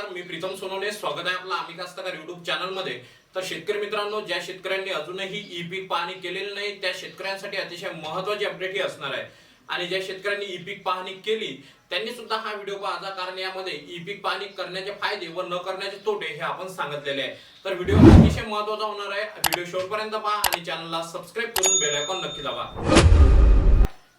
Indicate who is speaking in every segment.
Speaker 1: नमस्कार मी प्रीतम सोनवणे. स्वागत आहे आपला आम्ही कास्तकार युट्यूब चॅनलमध्ये तर शेतकरी मित्रांनो ज्या शेतकऱ्यांनी अजूनही ई पीक पाहणी केलेली नाही त्या शेतकऱ्यांसाठी अतिशय महत्वाची अपडेट ही असणार आहे. आणि ज्या शेतकऱ्यांनी ई पीक पाहणी केली त्यांनी सुद्धा हा व्हिडिओ पाहायचा कारण यामध्ये ई पीक पाहणी करण्याचे फायदे व न करण्याचे तोटे हे आपण सांगितलेले आहे. तर व्हिडिओ अतिशय महत्त्वाचा होणार आहे. व्हिडिओ शेवटपर्यंत पहा आणि चॅनलला सबस्क्राईब करून बेल आयकॉन नक्की दाबा.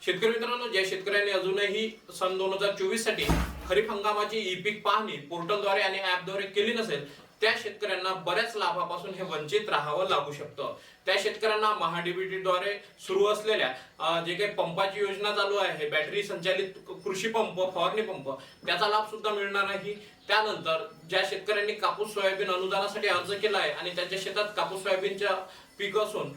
Speaker 1: शेतकरी मित्रांनो ज्या शेतकऱ्यांनी अजूनही सन दोन हजार चोवीससाठी खरीप हंगामाची ई पीक पाहणी पोर्टलद्वारे आणि ऍपद्वारे केली नसेल त्या शेतकऱ्यांना बऱ्याच लाभापासून हे वंचित राहावं लागू शकतं. त्या शेतकऱ्यांना महाडीबीटी द्वारे सुरू असलेल्या जे काही पंपाची योजना चालू आहे बॅटरी संचालित कृषी पंप फवारणी पंप त्याचा लाभ सुद्धा मिळणार आहे त्यानंतर ज्या शेतकऱ्यांनी कापूस सोयाबीन अनुदानासाठी अर्ज केला आहे आणि त्यांच्या शेतात कापूस सोयाबीनच्या पीक असून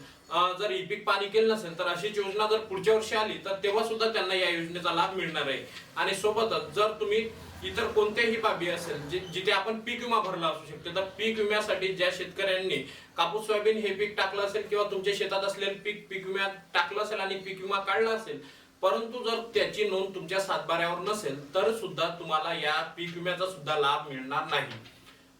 Speaker 1: जर ई पीक पाणी केलं नसेल तर अशीच योजना जर पुढच्या वर्षी आली तर तेव्हा सुद्धा त्यांना या योजनेचा लाभ मिळणार आहे. आणि सोबतच जर तुम्ही इतर कोणत्याही बाबी असेल जिथे आपण पीक विमा भरला असू शकतो तर पीक विम्यासाठी ज्या शेतकऱ्यांनी कापूस सोयाबीन हे पीक टाकलं असेल किंवा तुमच्या शेतात असलेलं पीक पीक विम्यात टाकलं असेल आणि पीक विमा काढला असेल परंतु जर त्याची नोंद तुमच्या सातबाऱ्यावर नसेल तर सुद्धा तुम्हाला या पीक विम्याचा सुद्धा लाभ मिळणार नाही.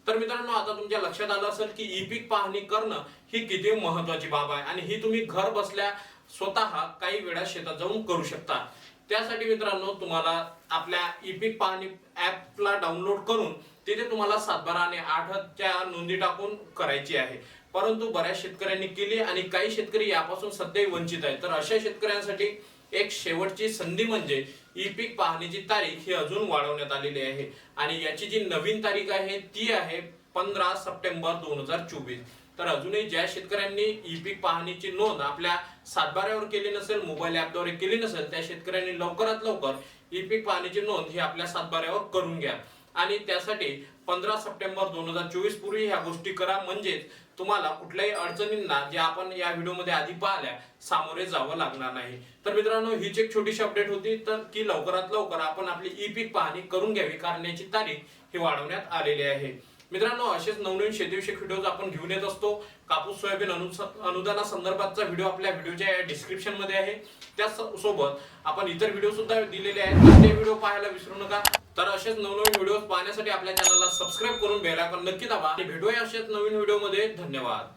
Speaker 1: तर मित्रांनो आता तुमच्या लक्षात आलं असेल की ई पीक पाहणी करणं ही किती महत्वाची बाब आहे आणि ही तुम्ही घर बसल्या स्वतः काही वेळा शेतात जाऊन करू शकता. त्यासाठी मित्रांनो तुम्हाला आपल्या ई पीक पाहणी ऍपला डाउनलोड करून तिथे तुम्हाला सातबारा आणि आठच्या नोंदी टाकून करायची आहे. परंतु बऱ्याच शेतकऱ्यांनी केली आणि काही शेतकरी यापासून सध्याही वंचित आहे तर अशा शेतकऱ्यांसाठी एक शेवटची संधी म्हणजे ई पीक पाहणीची तारीख ही अजून वाढवण्यात आलेली आहे. आणि याची जी नवीन तारीख आहे ती आहे पंधरा सप्टेंबर दोन हजार चोवीस. तर अजूनही ज्या शेतकऱ्यांनी ई पीक पाहणीची नोंद आपल्या सातबाऱ्यावर केली नसेल मोबाईल ऍपद्वारे केली नसेल त्या शेतकऱ्यांनी लवकरात लवकर ई पीक पाहणीची नोंद ही आपल्या सातबाऱ्यावर करून घ्या. आणि त्यासाठी पंधरा सप्टेंबर दोन हजार चोवीस पूर्वी ह्या गोष्टी करा. म्हणजेच तुम्हाला कुठल्याही अडचणींना जे आपण या व्हिडिओमध्ये आधी पाहिल्या सामोरे जावं लागणार नाही. तर मित्रांनो हीच एक छोटीशी अपडेट होती. तर की लवकरात लवकर आपण आपली ई पीक पाहणी करून घ्यावी कारण याची तारीख ही वाढवण्यात आलेली आहे. मित्रांनो असेच नवनवीन शेतीविषयक व्हिडिओज आपण घेऊन येत असतो. कापूस सोयाबीन अनु- अनुदाना संदर्भातचा व्हिडिओ आपल्या व्हिडिओच्या डिस्क्रिप्शनमध्ये आहे. त्या सोबत आपण इतर व्हिडिओ सुद्धा दिलेले आहेत. ते व्हिडिओ पाहायला विसरू नका. तर असेच नवनवीन व्हिडिओ पाहण्यासाठी आपल्या चॅनलला सबस्क्राईब करून बेल आयकॉन नक्की दाबा. आणि भेटूया असेच नवीन व्हिडिओमध्ये. धन्यवाद.